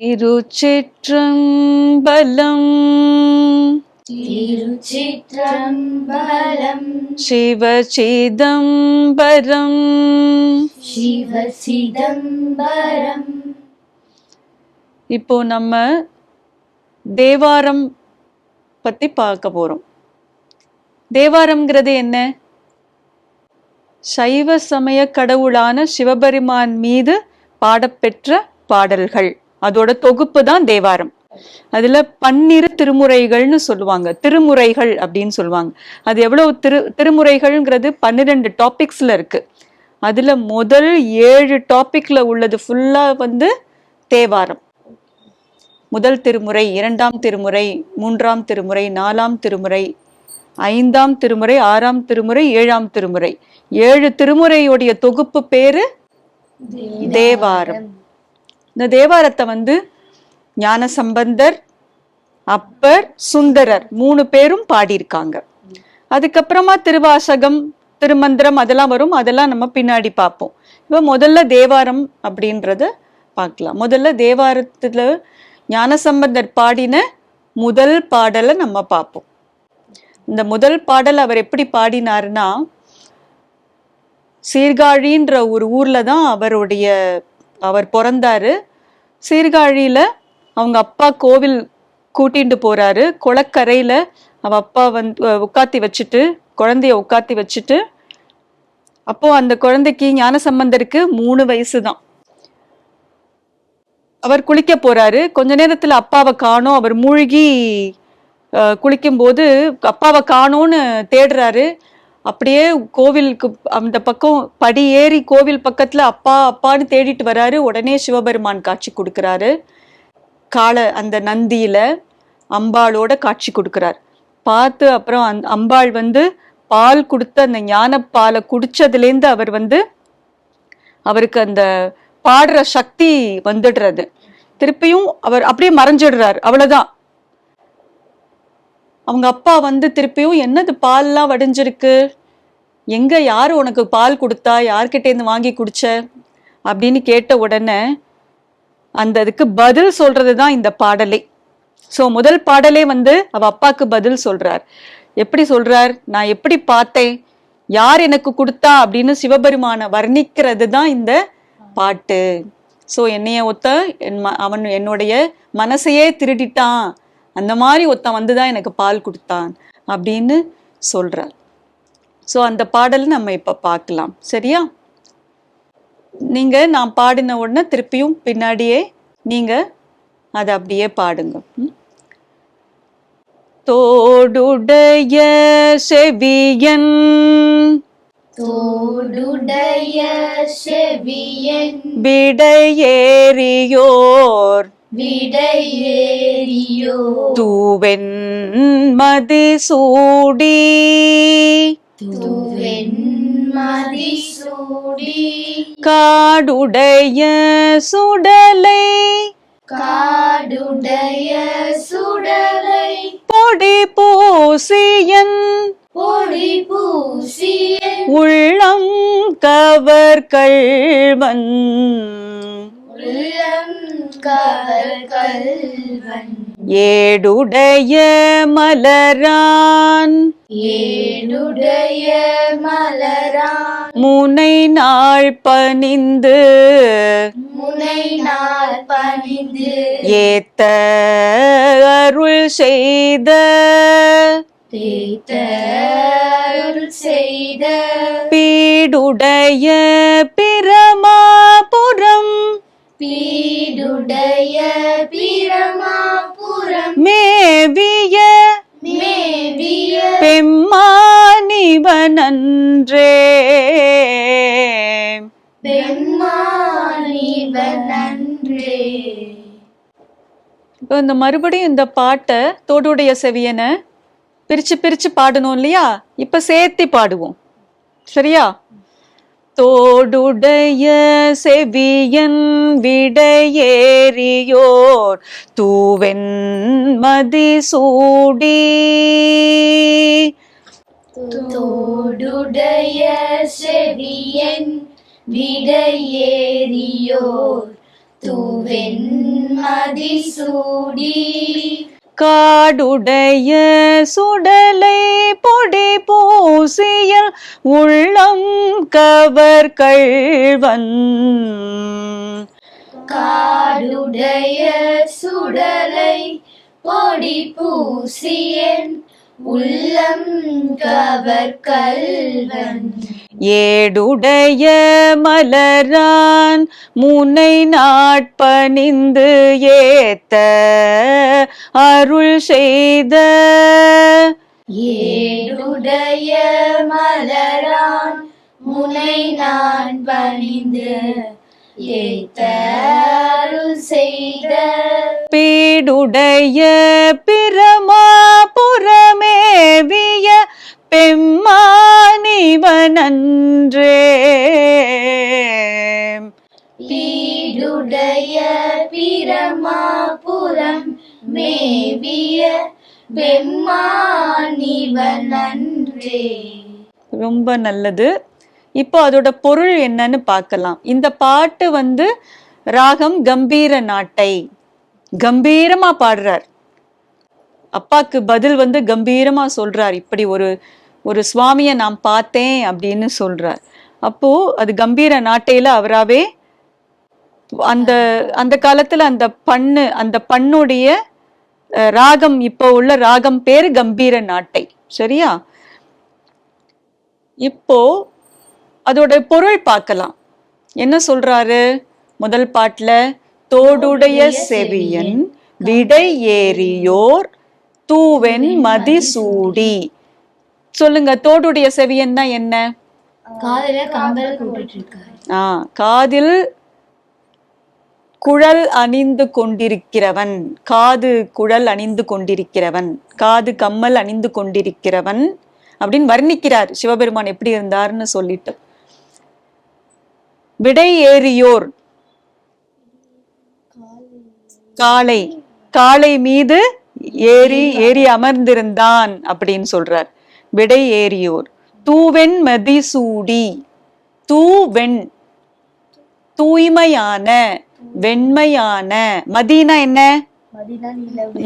திருச்சிற்றம்பலம். திருச்சிற்றம்பலம். சிவசிதம்பரம். சிவ சிதம்பரம் இப்போ நம்ம தேவாரம் பத்தி பார்க்க போறோம். தேவாரம்ங்கிறது என்ன? சைவ சமய கடவுளான சிவபெருமான் மீது பாடப்பெற்ற பாடல்கள். அதோட தொகுப்பு தான் தேவாரம். அதுல பன்னிரு திருமுறைகள்னு சொல்லுவாங்க. திருமுறைகள் அப்படின்னு சொல்லுவாங்க. அது எவ்வளவு திரு திருமுறைகள்ங்கிறது பன்னிரெண்டு டாபிக்ஸ்ல இருக்கு. அதுல முதல் ஏழு டாபிக்ல உள்ளது ஃபுல்லா வந்து தேவாரம். முதல் திருமுறை இரண்டாம் திருமுறை மூன்றாம் திருமுறை நாலாம் திருமுறை ஐந்தாம் திருமுறை ஆறாம் திருமுறை ஏழாம் திருமுறை. ஏழு திருமுறையுடைய தொகுப்பு பேரு தேவாரம். இந்த தேவாரத்தை வந்து ஞான சம்பந்தர் அப்பர் சுந்தரர் மூணு பேரும் பாடியிருக்காங்க. அதுக்கப்புறமா திருவாசகம் திருமந்திரம் அதெல்லாம் வரும். அதெல்லாம் நம்ம பின்னாடி பார்ப்போம். இப்போ முதல்ல தேவாரம் அப்படின்றத பார்க்கலாம். முதல்ல தேவாரத்தில் ஞானசம்பந்தர் பாடின முதல் பாடலை நம்ம பார்ப்போம். இந்த முதல் பாடல் அவர் எப்படி பாடினாருன்னா சீர்காழின்ற ஒரு ஊர்ல தான் அவருடைய அவர் பிறந்தாரு. சீர்காழியில அவங்க அப்பா கோவில் கூட்டிட்டு போறாரு. குளக்கரையில அவள் அப்பா வந்து உட்காத்தி வச்சுட்டு குழந்தைய உட்காத்தி வச்சுட்டு அப்போ அந்த குழந்தைக்கு ஞானசம்பந்தருக்கு மூணு வயசு தான் அவர் குளிக்க போறாரு. கொஞ்ச நேரத்துல அப்பாவை காணும். அவர் மூழ்கி அஹ், குளிக்கும்போது அப்பாவை காணோன்னு தேடுறாரு. அப்படியே கோவிலுக்கு அந்த பக்கம் படி ஏறி கோவில் பக்கத்துல அப்பா அப்பான்னு தேடிட்டு வராரு. உடனே சிவபெருமான் காட்சி கொடுக்குறாரு. காலை அந்த நந்தியில அம்பாளோட காட்சி கொடுக்கறார். பார்த்து அப்புறம் அந் அம்பாள் வந்து பால் கொடுத்த அந்த ஞானப்பாலை குடிச்சதுலேருந்து அவர் வந்து அவருக்கு அந்த பாடுற சக்தி வந்துடுறது. திருப்பியும் அவர் அப்படியே மறைஞ்சிடுறார். அவ்வளோதான் அவங்க அப்பா வந்து திருப்பியும் என்னது பால்லாம் வடிஞ்சிருக்கு? எங்க யார் உனக்கு பால் கொடுத்தா? யார்கிட்டேருந்து வாங்கி குடிச்ச? அப்படின்னு கேட்ட உடனே அந்த அதுக்கு பதில் சொல்றது தான் இந்த பாடலே. ஸோ முதல் பாடலே வந்து அவ அப்பாக்கு பதில் சொல்றார். எப்படி சொல்றார்? நான் எப்படி பார்த்தேன்? யார் எனக்கு கொடுத்தா? அப்படின்னு சிவபெருமான வர்ணிக்கிறது தான் இந்த பாட்டு. ஸோ என்னைய ஒத்த என் ம- அவன் என்னுடைய மனசையே திருடிட்டான். அந்த மாதிரி ஒருத்தன் வந்துதான் எனக்கு பால் கொடுத்தான் அப்படின்னு சொல்றார். சோ அந்த பாடலை நம்ம இப்ப பார்க்கலாம். சரியா? நீங்க நான் பாடின உடனே திருப்பியும் பின்னாடியே நீங்க அதை அப்படியே பாடுங்க? தோடுடைய செவியன் தோடுடைய செவியன் விடையேறியோர். விடையேறியோ? தூவென் மதி சூடி. தூவென் மதிசூடி காடுடைய சுடலை. காடுடைய சுடலை. பொடி பூசியன். பொடி பூசிய உள்ளம் கவர் கள்வன் உள்ளம் கவர் கல்வன் ஏடுடைய மலரான். ஏடுடைய மலரான். முனை நாள் பணிந்து. முனை நாள் பணிந்து. ஏத்த அருள் செய்த. செய்த. பீடுடைய பிரமாபுரம். பீடுடைய பிரமாபுரம் மேவிய மேவிய பெம்மானிவனன்றே. பெம்மானிவன் நன்றே இப்போ இந்த மறுபடியும் இந்த பாட்டை தோடுடைய செவியனை பிரிச்சு பிரிச்சு பாடணும் இல்லையா? இப்ப சேர்த்தி பாடுவோம். சரியா? தோடுடைய செவியன் விடையேறியோர் தூவென் மதிசூடி தோடுடைய செவியன் விடையேறியோர் தூவெண்மதி சூடி. காடுடைய சுடலை பொடி பூசியல் உள்ளம் கவர் கள்வன். காடுடைய சுடலை பொடி பூசியன். உள்ளம் கவர் கல்வன். ஏடுடைய மலரான் முனை நாட்பணிந்து ஏத்த அருள் செய்த. ஏடுடைய மலரான் முனை நான் பணிந்து ஏத்தருள் செய்த. பீடுடைய பிரமா நன்றி. ரொம்ப நல்லது. இப்போ அதோட பொருள் என்னன்னு பார்க்கலாம். இந்த பாட்டு வந்து ராகம் கம்பீர நாட்டை. கம்பீரமா பாடுறார். அப்பாக்கு பதில் வந்து கம்பீரமா சொல்றார். இப்படி ஒரு ஒரு சுவாமியை நான் பார்த்தேன் அப்படின்னு சொல்றார். அப்போ அது கம்பீர நாட்டையில அவராவே அந்த அந்த காலத்துல அந்த பண்ணு அந்த பண்ணுடைய ராகம் இப்போ உள்ள ராகம் பேரு கம்பீர நாட்டை. சரியா? இப்போ அதோட பொருள் பார்க்கலாம். என்ன சொல்றாரு? முதல் பாட்டுல தோடுடைய செவியன் விடை ஏறியோர் தூவென் மதிசூடி. சொல்லுங்க தோடுடைய செவியன்னா என்ன? காதல குழல் அணிந்து கொண்டிருக்கிறவன் காது குழல் அணிந்து கொண்டிருக்கிறவன் காது கம்மல் அணிந்து கொண்டிருக்கிறவன் அப்படின்னு வர்ணிக்கிறார். சிவபெருமான் எப்படி இருந்தார்னு சொல்லிட்டு. விடை ஏறியோர். காளை காளை மீது ஏறி ஏறி அமர்ந்திருந்தான் அப்படின்னு சொல்றார். விடை ஏறியோர். தூவெண் மதிசூடி தூவெண் தூய்மையான வெண்மையான மதினா என்ன?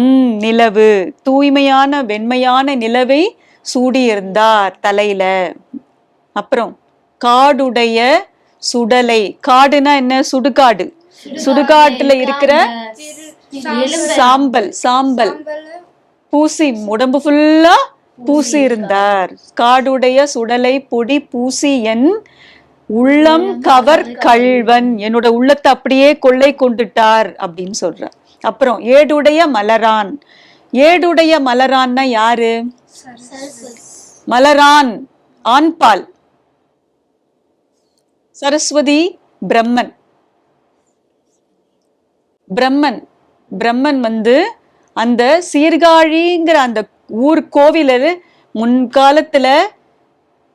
உம் நிலவு. தூய்மையான வெண்மையான நிலவை சூடியிருந்தார் தலையில. அப்புறம் காடுடைய சுடலை. காடுனா என்ன? சுடுகாடு. சுடுகாட்டுல இருக்கிற சாம்பல் சாம்பல். பூசி உடம்பு ஃபுல்லா பூசி இருந்தார் காடுடைய சுடலை பொடி பூசி என் உள்ளம் கவர் கள்வன் என்னோட உள்ளத்தை அப்படியே கொள்ளை கொண்டுட்டார் அப்படின்னு சொல்ற அப்புறம் ஏடுடைய மலரான். ஏடுடைய மலரான்னா யாரு? மலரான் ஆண்பால். சரஸ்வதி பிரம்மன். பிரம்மன். பிரம்மன் வந்து அந்த சீர்காழிங்கிற அந்த ஊர் கோவிலர் முன்காலத்துல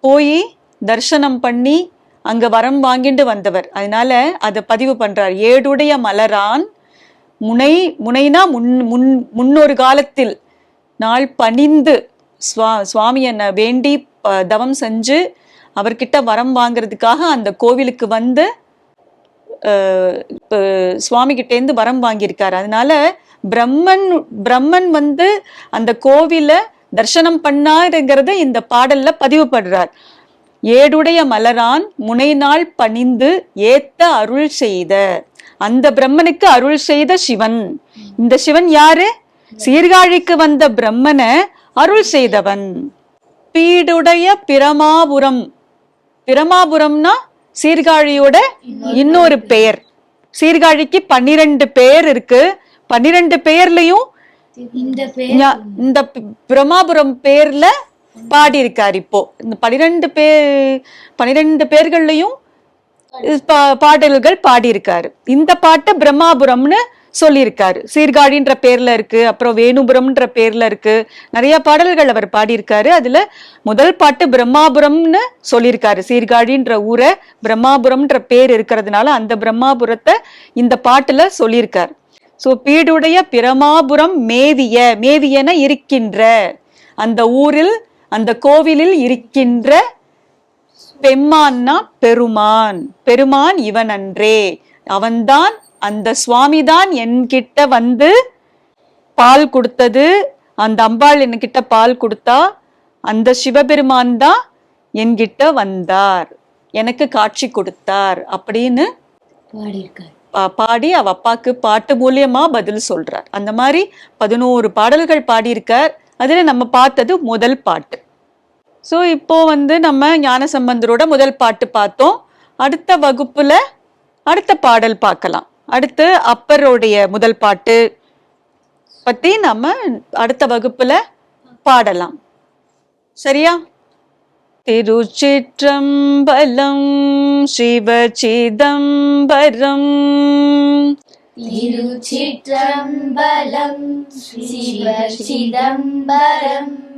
போய் தரிசனம் பண்ணி அங்க வரம் வாங்கிட்டு வந்தவர். அதனால அதை பதிவு பண்றார். ஏடுடைய மலரான் முனை முனைனா முன் முன் முன்னொரு காலத்தில் நாள் பணிந்து சுவா சுவாமியனை வேண்டி தவம் செஞ்சு அவர்கிட்ட வரம் வாங்குறதுக்காக அந்த கோவிலுக்கு வந்து சுவாமி கிட்டேருந்து வரம் வாங்கியிருக்காரு. அதனால பிரம்மன் பிரம்மன் வந்து அந்த கோவில தர்சனம் பண்ணாருங்கிறத இந்த பாடல்ல பதிவு படுறார் ஏடுடைய மலரான் முனைநாள் பணிந்து ஏத்த அருள் செய்த. அந்த பிரம்மனுக்கு அருள் செய்த சிவன். இந்த சிவன் யாரு? சீர்காழிக்கு வந்த பிரம்மனை அருள் செய்தவன். பீடுடைய பிரமாபுரம். பிரமாபுரம்னா சீர்காழியோட இன்னொரு பெயர் சீர்காழிக்கு பன்னிரண்டு பெயர் இருக்கு. பன்னிரண்டு பெயர்லயும் இந்த பிரமாபுரம் பேர்ல பாடியிருக்கார் இப்போ. இந்த பனிரெண்டு பேர் பனிரெண்டு பேர்கள்லயும் பாடல்கள் பாடியிருக்காரு. இந்த பாட்டு பிரம்மாபுரம்னு சொல்லியிருக்காரு. சீர்காழின்ற பேர்ல இருக்கு அப்புறம் வேணுபுரம்ன்ற பேர்ல இருக்கு. நிறைய பாடல்கள் அவர் பாடியிருக்காரு. அதுல முதல் பாட்டு பிரம்மாபுரம்னு சொல்லியிருக்காரு. சீர்காழின்ற ஊரை பிரம்மாபுரம்ன்ற பேர் இருக்கிறதுனால அந்த பிரம்மாபுரத்தை இந்த பாட்டுல சொல்லியிருக்காரு. சோ பீடுடைய பிரமாபுரம் மேவிய மேவியன இருக்கின்ற அந்த ஊரில் அந்த கோவிலில் இருக்கின்ற பெம்மான்னா பெருமான். பெருமான் இவன் அன்றே அவன்தான் அந்த சுவாமி தான் என்கிட்ட வந்து பால் கொடுத்தது. அந்த அம்பாள் என்கிட்ட பால் கொடுத்தா அந்த சிவபெருமான் தான் என்கிட்ட வந்தார். எனக்கு காட்சி கொடுத்தார் அப்படின்னு பாடி அவ அப்பாக்கு பாட்டு மூலியமா பதில் சொல்றார். அந்த மாதிரி பதினோரு பாடல்கள் பாடியிருக்கார். அதுல நம்ம பார்த்தது முதல் பாட்டு. ஸோ இப்போ வந்து நம்ம ஞானசம்பந்தரோட முதல் பாட்டு பார்த்தோம். அடுத்த வகுப்புல அடுத்த பாடல் பார்க்கலாம். அடுத்து அப்பருடைய முதல் பாட்டு பத்தி நம்ம அடுத்த வகுப்புல பாடலாம். சரியா? திருச்சிற்றம்பலம் சிவச்சிதம்பரம். திருச்சிற்றம்பலம் சிவ சிதம்பரம்.